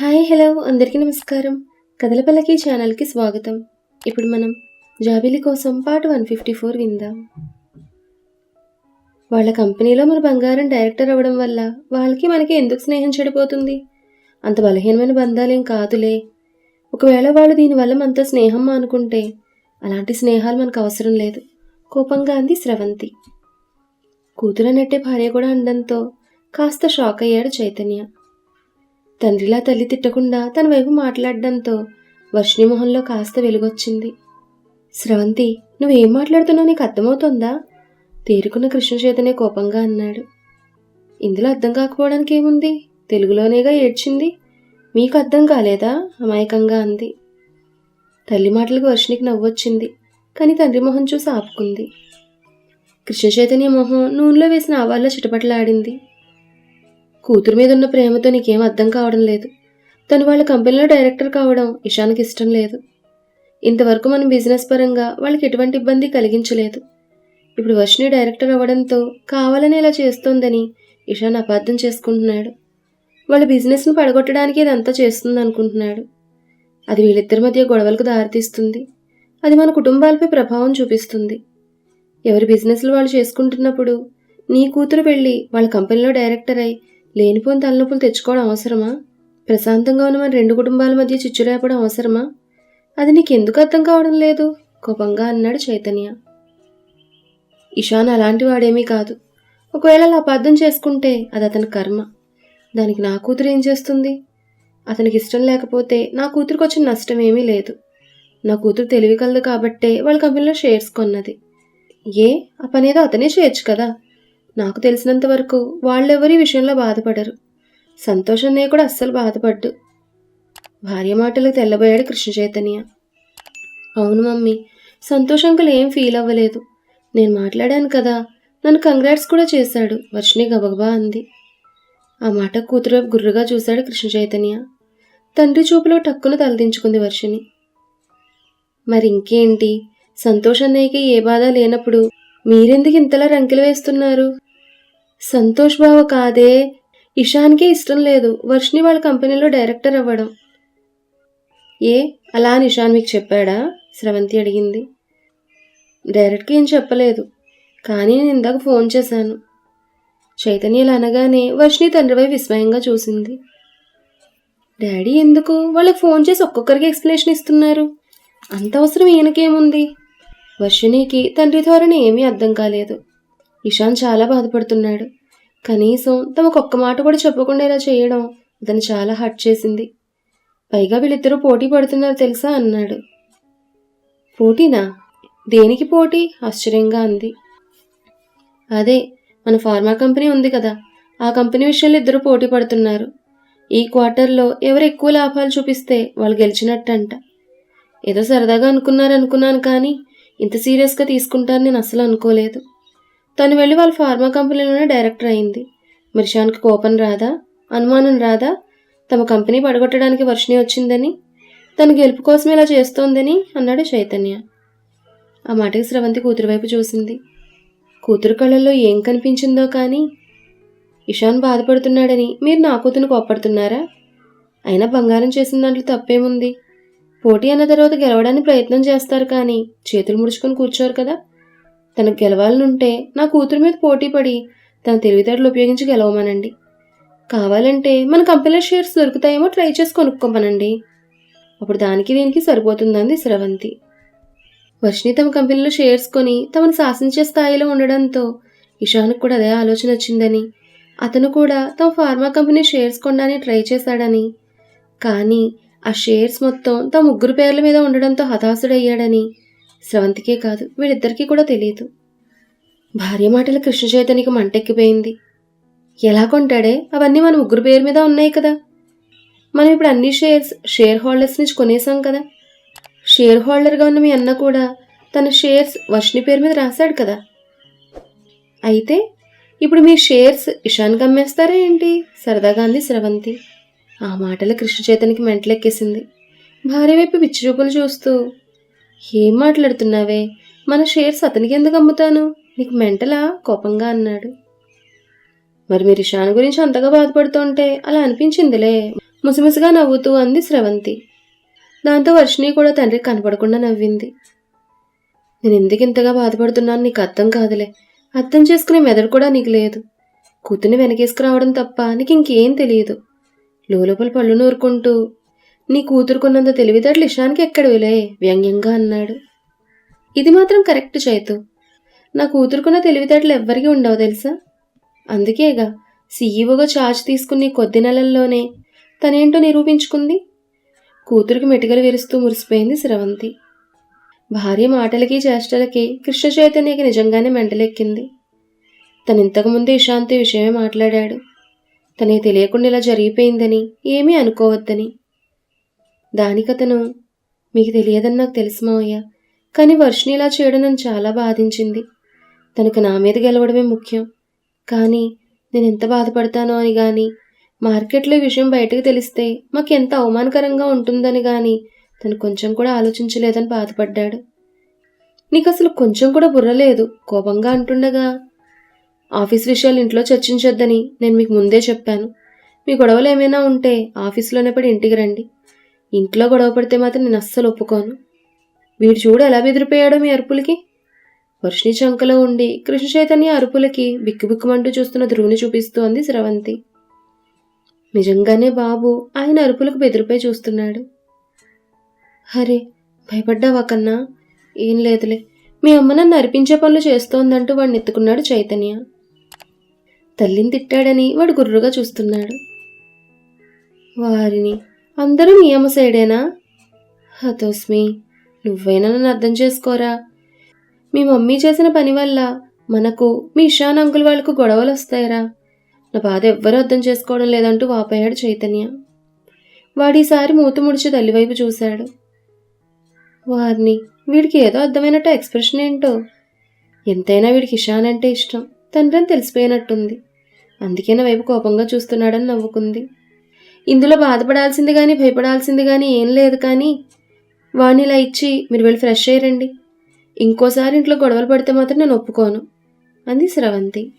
Hi hello అందరికీ నమస్కారం. కథలపల్లకి ఛానల్కి స్వాగతం. ఇప్పుడు మనం జాబిలి కోసం పార్ట్ వన్ ఫిఫ్టీ ఫోర్ విందాం. వాళ్ళ కంపెనీలో మన బంగారం డైరెక్టర్ అవ్వడం వల్ల వాళ్ళకి మనకి ఎందుకు స్నేహం చెడిపోతుంది? అంత బలహీనమైన బంధాలేం కాదులే. ఒకవేళ వాళ్ళు దీనివల్ల మనతో స్నేహం అనుకుంటే అలాంటి స్నేహాలు మనకు అవసరం లేదు. కోపంగా అంది స్రవంతి. కూతురు నెట్టే భార్య కూడా అండంతో కాస్త షాక్ అయ్యాడు చైతన్య. తండ్రిలా తల్లి తిట్టకుండా తన వైపు మాట్లాడడంతో వర్షిణి మొహంలో కాస్త వెలుగొచ్చింది. స్రవంతి నువ్వేం మాట్లాడుతున్నావు? నీకు అర్థమవుతోందా? తేరుకున్న కృష్ణ చేతనే కోపంగా అన్నాడు. ఇందులో అర్థం కాకపోవడానికి ఏముంది? తెలుగులోనేగా ఏడ్చింది? మీకు అర్థం కాలేదా? అమాయకంగా అంది. తల్లి మాటలకు వర్షినికి నవ్వొచ్చింది కానీ తండ్రి మొహం చూసి ఆపుకుంది. కృష్ణ చైతన్య మొహం నూనెలో వేసిన ఆవాల్లో చిటపటలాడింది. కూతురు మీద ఉన్న ప్రేమతో నీకేం అర్థం కావడం లేదు. తను వాళ్ళ కంపెనీలో డైరెక్టర్ కావడం ఇషాన్కి ఇష్టం లేదు. ఇంతవరకు మనం బిజినెస్ పరంగా వాళ్ళకి ఎటువంటి ఇబ్బంది కలిగించలేదు. ఇప్పుడు వర్షిని డైరెక్టర్ అవ్వడంతో కావాలని ఇలా చేస్తోందని ఇషాన్ అపార్థం చేసుకుంటున్నాడు. వాళ్ళ బిజినెస్ను పడగొట్టడానికి ఇదంతా చేస్తుంది అనుకుంటున్నాడు అది వీళ్ళిద్దరి మధ్య గొడవలకు దారితీస్తుంది. అది మన కుటుంబాలపై ప్రభావం చూపిస్తుంది. ఎవరి బిజినెస్లు వాళ్ళు చేసుకుంటున్నప్పుడు నీ కూతురు వెళ్ళి వాళ్ళ కంపెనీలో డైరెక్టర్ అయి లేనిపోని తలనొప్పులు తెచ్చుకోవడం అవసరమా? ప్రశాంతంగా ఉన్న మన రెండు కుటుంబాల మధ్య చిచ్చురేపడం అవసరమా? అది నీకెందుకు అర్థం కావడం లేదు? కోపంగా అన్నాడు చైతన్య. ఇషాన్ అలాంటి వాడేమీ కాదు. ఒకవేళ అలా అపార్థం చేసుకుంటే అది అతని కర్మ. దానికి నా కూతురు ఏం చేస్తుంది? అతనికి ఇష్టం లేకపోతే నా కూతురికి వచ్చిన నష్టం ఏమీ లేదు. నా కూతురు తెలివి కలదు కాబట్టే వాళ్ళ కంపెనీలో షేర్స్ కొన్నది. ఏ? ఆ పనేదో అతనే చేయొచ్చు కదా? నాకు తెలిసినంత వరకు వాళ్ళెవరి విషయంలో బాధపడరు. సంతోషన్నయ్య కూడా అస్సలు బాధపడ్డు. భార్య మాటలకు తెల్లబోయాడు కృష్ణ చైతన్య. అవును మమ్మీ సంతోష్ అంకుల్ ఏం ఫీల్ అవ్వలేదు. నేను మాట్లాడాను కదా నన్ను కంగ్రాట్స్ కూడా చేశాడు వర్షిణి గబగబా అంది. ఆ మాట కూతురు గుర్రుగా చూశాడు కృష్ణ చైతన్య. తండ్రి చూపులో టక్కున తలదించుకుంది వర్షిణి. మరి ఇంకేంటి? సంతోష్ అన్నయ్యకి ఏ బాధ లేనప్పుడు మీరెందుకు ఇంతలా రంకెలు వేస్తున్నారు? సంతోష్ బావ కాదే. ఇషాన్కే ఇష్టం లేదు. వర్షిని వాళ్ళ కంపెనీలో డైరెక్టర్ అవ్వడం. ఏ? అలా అని ఇషాన్ మీకు చెప్పాడా? స్రవంతి అడిగింది. డైరెక్ట్గా ఏం చెప్పలేదు. కానీ నేను ఇందాక ఫోన్ చేశాను. చైతన్యలు అనగానే వర్షిని తండ్రిపై విస్మయంగా చూసింది. డాడీ ఎందుకు? వాళ్ళకి ఫోన్ చేసి ఒక్కొక్కరికి ఎక్స్ప్లెనేషన్ ఇస్తున్నారు. అంత అవసరం ఈయనకేముంది? వర్షినికి తండ్రి ధోరణి ఏమీ అర్థం కాలేదు. ఇషాన్ చాలా బాధపడుతున్నాడు. కనీసం తమకు ఒక్క మాట కూడా చెప్పకుండా ఇలా చేయడం అతను చాలా హర్ట్ చేసింది. పైగా వీళ్ళిద్దరూ పోటీ పడుతున్నారు తెలుసా అన్నాడు. పోటీనా? దేనికి పోటీ? ఆశ్చర్యంగా అంది. అదే మన ఫార్మా కంపెనీ ఉంది కదా ఆ కంపెనీ విషయంలో ఇద్దరు పోటీ పడుతున్నారు. ఈ క్వార్టర్లో ఎవరు ఎక్కువ లాభాలు చూపిస్తే వాళ్ళు గెలిచినట్టంట. ఏదో సరదాగా అనుకున్నారనుకున్నాను కానీ ఇంత సీరియస్గా తీసుకుంటారని నేను అసలు అనుకోలేదు. తను వెళ్ళి వాళ్ళ ఫార్మా కంపెనీలోనే డైరెక్టర్ అయింది. మిర్షాన్కి కోపం రాదా? అనుమానం రాదా? తమ కంపెనీ పడగొట్టడానికి వర్షిణి వచ్చిందని? తన గెలుపు కోసం ఇలా చేస్తోందని? అన్నాడు చైతన్య. ఆ మాటకి స్రవంతి కూతురు వైపు చూసింది. కూతురు కళ్ళల్లో ఏం కనిపించిందో కానీ ఇషాన్ బాధపడుతున్నాడని మీరు నా కూతురు కోప్పడుతున్నారా? అయినా బంగారం చేసిన దాంట్లో తప్పేముంది? పోటీ అన్న తర్వాత గెలవడానికి ప్రయత్నం చేస్తారు కానీ చేతులు ముడుచుకొని కూర్చోరు కదా. తనకు గెలవాలనుంటే నా కూతురు మీద పోటీ పడి తన తెలివితేటలు ఉపయోగించి గెలవమనండి. కావాలంటే మన కంపెనీలో షేర్స్ దొరుకుతాయేమో ట్రై చేసి కొనుక్కోమనండి. అప్పుడు దానికి దీనికి సరిపోతుందంది స్రవంతి వర్షిని తమ కంపెనీలో షేర్స్ కొని తమను శాసించే స్థాయిలో ఉండడంతో ఇషాన్కు కూడా అదే ఆలోచన వచ్చిందని అతను కూడా తమ ఫార్మా కంపెనీ షేర్స్ కొనడానికి ట్రై చేశాడని కానీ ఆ షేర్స్ మొత్తం తమ ముగ్గురు పేర్ల మీద ఉండడంతో హతాశుడయ్యాడని స్రవంతికే కాదు వీళ్ళిద్దరికీ కూడా తెలియదు. భార్య మాటలు కృష్ణ చైతన్యకి మంటెక్కిపోయింది. ఎలా కొంటాడే? అవన్నీ మన ముగ్గురు పేరు మీద ఉన్నాయి కదా. మనం ఇప్పుడు అన్ని షేర్స్ షేర్ హోల్డర్స్ నుంచి కొనేసాం కదా. షేర్ హోల్డర్గా ఉన్న మీ అన్న కూడా తన షేర్స్ వర్షిని పేరు మీద రాశాడు కదా. అయితే ఇప్పుడు మీ షేర్స్ ఇషాన్కి అమ్మేస్తారా ఏంటి? సరదాగా అంది స్రవంతి. ఆ మాటలు కృష్ణ చైతన్యకి మెంటలెక్కేసింది. భార్య వైపు పిచ్చి చూపులు చూస్తూ ఏం మాట్లాడుతున్నావే? మన షేర్స్ అతనికి ఎందుకు అమ్ముతాను? నీకు మెంటలా? కోపంగా అన్నాడు. మరి మీరు ఇషాన్ గురించి అంతగా బాధపడుతుంటే అలా అనిపించిందిలే. ముసిముసిగా నవ్వుతూ అంది స్రవంతి. దాంతో వర్షిణి కూడా తండ్రికి కనపడకుండా నవ్వింది. నేను ఎందుకు ఇంతగా బాధపడుతున్నాను నీకు అర్థం కాదులే. అర్థం చేసుకునే మెదడు కూడా నీకు లేదు. కూతుర్ని వెనకేసుకురావడం తప్ప నీకు ఇంకేం తెలియదు. లోపల పళ్ళు నూరుకుంటూ నీ కూతురుకున్నంత తెలివితేటలు ఇషానికి ఎక్కడివిలే వ్యంగ్యంగా అన్నాడు. ఇది మాత్రం కరెక్ట్ చేతు. నా కూతురుకున్న తెలివితేటలు ఎవ్వరికీ ఉండవు తెలుసా? అందుకేగా సీఈఓగా చార్జ్ తీసుకుని కొద్ది నెలల్లోనే తనేంటో నిరూపించుకుంది? కూతురికి మెటికలు విరుస్తూ మురిసిపోయింది శ్రవంతి. భార్య మాటలకి చేష్టలకి కృష్ణ చైతన్యకి నిజంగానే మెంటలెక్కింది. తను ఇంతకుముందు ఇషాంతి విషయమే మాట్లాడాడు. తనకి తెలియకుండా ఇలా జరిగిపోయిందని ఏమీ అనుకోవద్దని. దానికతను మీకు తెలియదని నాకు తెలుసు మావయ్య కానీ వర్షిని ఇలా చేయడం నన్ను చాలా బాధించింది. తనకు నా మీద గెలవడమే ముఖ్యం. కానీ నేను ఎంత బాధపడతానో అని కానీ మార్కెట్లో ఈ విషయం బయటకు తెలిస్తే మాకు ఎంత అవమానకరంగా ఉంటుందని కానీ తను కొంచెం కూడా ఆలోచించలేదని బాధపడ్డాడు. నీకు అసలు కొంచెం కూడా బుర్ర లేదు కోపంగా అంటుండగా. ఆఫీస్ విషయాలు ఇంట్లో చర్చించొద్దని నేను మీకు ముందే చెప్పాను. మీ గొడవలు ఏమైనా ఉంటే ఆఫీస్లోనే పడి ఇంటికి రండి. ఇంట్లో గొడవ పడితే మాత్రం నేను అస్సలు ఒప్పుకోను. వీడు చూడు ఎలా బెదిరిపోయాడో మీ అరుపులకి. వర్షిణి చంకలో ఉండి కృష్ణ చైతన్య అరుపులకి బిక్కుబిక్కుమంటూ చూస్తున్న ధ్రువుని చూపిస్తోంది స్రవంతి నిజంగానే బాబు ఆయన అరుపులకు బెదిరిపై చూస్తున్నాడు. హరే భయపడ్డావా కన్నా? ఏం లేదులే. మీ అమ్మ నన్ను అరిపించే పనులు చేస్తోందంటూ వాడిని ఎత్తుకున్నాడు చైతన్య. తల్లిని తిట్టాడని వాడు గుర్రుగా చూస్తున్నాడు. వారిని అందరూ మీ అమ్మ సైడేనా హతోస్మి నువ్వైనా నన్ను అర్థం చేసుకోరా? మీ మమ్మీ చేసిన పని వల్ల మనకు మీ ఇషాన్ అంకుల్ వాళ్ళకు గొడవలు వస్తాయరా? నా బాధ ఎవ్వరూ అర్థం చేసుకోవడం లేదంటూ వాపోయాడు చైతన్య. వాడీసారి మూత ముడిచి తల్లివైపు చూశాడు. వారిని వీడికి ఏదో అర్థమైనట్టు ఎక్స్ప్రెషన్ ఏంటో? ఎంతైనా వీడికి ఇషాన్ అంటే ఇష్టం. తండ్రి అని తెలిసిపోయినట్టుంది. అందుకే నా వైపు కోపంగా చూస్తున్నాడని నవ్వుకుంది. ఇందులో బాధపడాల్సింది కానీ భయపడాల్సింది కానీ ఏం లేదు కానీ వాణిలా ఇలా ఇచ్చి మీరు వెళ్ళి ఫ్రెష్ అయ్యారండి ఇంకోసారి ఇంట్లో గొడవలు పడితే మాత్రం నేను ఒప్పుకోను అంది స్రవంతి.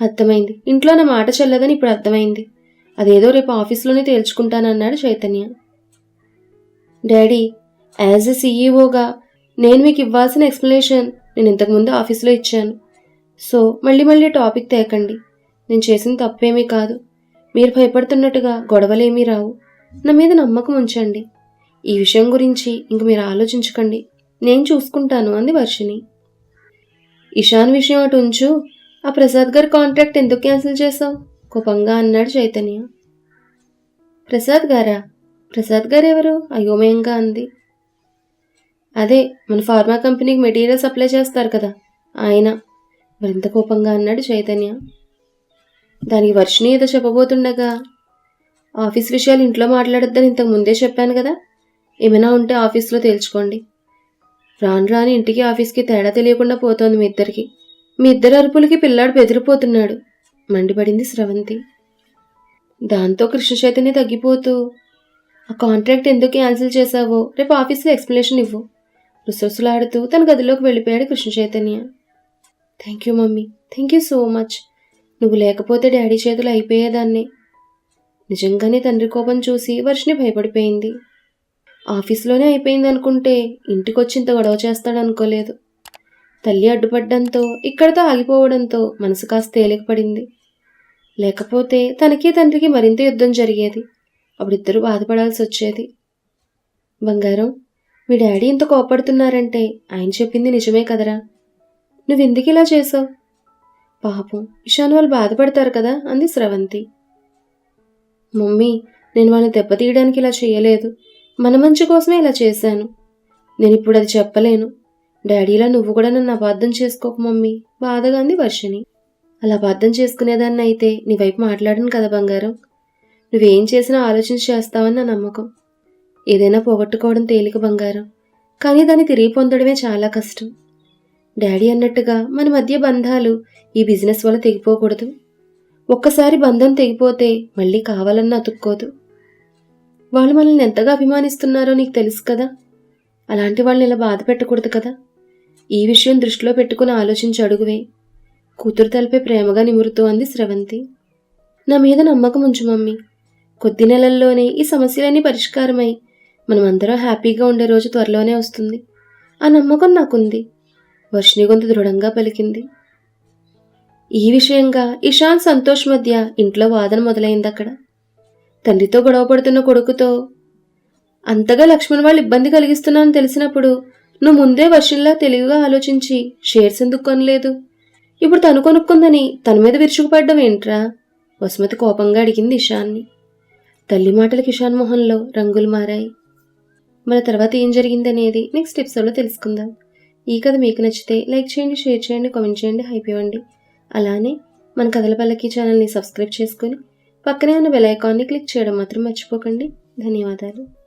అర్థమైంది. ఇంట్లో నా మాట చెల్లదని ఇప్పుడు అర్థమైంది. అదేదో రేపు ఆఫీస్లోనే తేల్చుకుంటానన్నాడు చైతన్య. డాడీ యాజ్ ఎ సీఈఓగా నేను మీకు ఇవ్వాల్సిన ఎక్స్ప్లెనేషన్ నేను ఇంతకుముందు ఆఫీస్లో ఇచ్చాను. సో మళ్ళీ మళ్ళీ టాపిక్ తేకండి. నేను చేసిన తప్పేమీ కాదు. మీరు భయపడుతున్నట్టుగా గొడవలేమీ రావు. నా మీద నమ్మకం ఉంచండి. ఈ విషయం గురించి ఇంక మీరు ఆలోచించకండి. నేను చూసుకుంటాను అంది వర్షిణి. ఇషాన్ విషయం అటు ఉంచు. ఆ ప్రసాద్ గారి కాంట్రాక్ట్ ఎందుకు క్యాన్సిల్ చేశావు? కోపంగా అన్నాడు చైతన్య. ప్రసాద్ గారా? ప్రసాద్ గారు ఎవరు అయోమయంగా అంది. అదే మన ఫార్మా కంపెనీకి మెటీరియల్ సప్లై చేస్తారు కదా ఆయన. మరింత కోపంగా అన్నాడు చైతన్య. దానికి వర్షిణి ఏదో చెప్పబోతుండగా ఆఫీస్ విషయాలు ఇంట్లో మాట్లాడొద్దని ఇంతకు ముందే చెప్పాను కదా ఏమైనా ఉంటే ఆఫీస్లో తేల్చుకోండి. రాను రాని ఇంటికి ఆఫీస్కి తేడా తెలియకుండా పోతోంది మీ ఇద్దరికి. మీ ఇద్దరు అరుపులకి పిల్లాడు బెదిరిపోతున్నాడు. మండిపడింది స్రవంతి. దాంతో కృష్ణ చైతన్య తగ్గిపోతూ ఆ కాంట్రాక్ట్ ఎందుకు క్యాన్సిల్ చేశావో? రేపు ఆఫీస్లో ఎక్స్ప్లెనేషన్ ఇవ్వు. రుసరుసలాడుతూ తన గదిలోకి వెళ్ళిపోయాడు Krishna Chaitanya. Thank you mummy. Thank you so much. నువ్వు లేకపోతే డాడీ చేతులు అయిపోయేదాన్ని. నిజంగానే తండ్రి కోపం చూసి వర్షిని భయపడిపోయింది. ఆఫీస్లోనే అయిపోయింది అనుకుంటే ఇంటికొచ్చి ఇంత గొడవ చేస్తాడు అనుకోలేదు తల్లి అడ్డుపడ్డంతో ఇక్కడితో ఆగిపోవడంతో మనసు కాస్త తేలికపడింది. లేకపోతే తనకి తండ్రికి మరింత యుద్ధం జరిగేది. అప్పుడిద్దరూ బాధపడాల్సి వచ్చేది బంగారం మీ డాడీ ఇంత కోపడుతున్నారంటే ఆయన చెప్పింది నిజమే కదరా? నువ్వెందుకు ఇలా చేసావు పాపం ఇషాన్ వాళ్ళు బాధపడతారు కదా అంది స్రవంతి. మమ్మీ నేను వాళ్ళని దెబ్బతీయడానికి ఇలా చేయలేదు. మన మంచి కోసమే ఇలా చేశాను. నేను ఇప్పుడు అది చెప్పలేను. డాడీలా నువ్వు కూడా నన్ను అబద్ధం చేసుకోకు మమ్మీ. బాధగా అంది వర్షిని అలా అబద్ధం చేసుకునేదాన్ని అయితే నీ వైపు మాట్లాడను కదా బంగారం. నువ్వేం చేసినా ఆలోచించి చేస్తావని నా నమ్మకం. ఏదైనా పోగొట్టుకోవడం తేలిక బంగారం. కానీ దాన్ని తిరిగి పొందడమే చాలా కష్టం. డాడీ అన్నట్టుగా మన మధ్య బంధాలు ఈ బిజినెస్ వల్ల తెగిపోకూడదు. ఒక్కసారి బంధం తెగిపోతే మళ్ళీ కావాలన్నా అతుక్కోదు. వాళ్ళు మనల్ని ఎంతగా అభిమానిస్తున్నారో నీకు తెలుసు కదా. అలాంటి వాళ్ళని ఇలా బాధ పెట్టకూడదు కదా. ఈ విషయం దృష్టిలో పెట్టుకుని ఆలోచించి అడుగువే. కూతురు తలపై ప్రేమగా నిమురుతూ అంది స్రవంతి. నా మీద నమ్మకం ఉంచు మమ్మీ. కొద్ది నెలల్లోనే ఈ సమస్యలన్నీ పరిష్కారమై మనమందరం హ్యాపీగా ఉండే రోజు త్వరలోనే వస్తుంది. ఆ నమ్మకం నాకుంది. వర్షిణి గొంతు దృఢంగా పలికింది. ఈ విషయంగా ఇషాన్ సంతోష్ మధ్య ఇంట్లో వాదన మొదలైంది అక్కడ తండ్రితో గొడవ పడుతున్న కొడుకుతో. అంతగా లక్ష్మణ్ వాళ్ళు ఇబ్బంది కలిగిస్తున్నానని తెలిసినప్పుడు నువ్వు ముందే వర్షంలా తెలివిగా ఆలోచించి షేర్స్ ఎందుకు కొనలేదు? ఇప్పుడు తను కొనుక్కుందని తన మీద విరుచుకుపడ్డం ఏంట్రా? వసుమతి కోపంగా అడిగింది ఇషాన్ని. తల్లి మాటలకు ఇషాన్ మొహంలో రంగులు మారాయి. మన తర్వాత ఏం జరిగిందనేది నెక్స్ట్ ఎపిసోడ్లో తెలుసుకుందాం. ఈ కథ మీకు నచ్చితే లైక్ చేయండి షేర్ చేయండి కామెంట్ చేయండి హైప్ ఇవ్వండి. అలానే మన కథల పల్లకి ఛానల్ని సబ్స్క్రైబ్ చేసుకొని పక్కనే ఉన్న బెల్ ఐకాన్ని క్లిక్ చేయడం మాత్రం మర్చిపోకండి. ధన్యవాదాలు.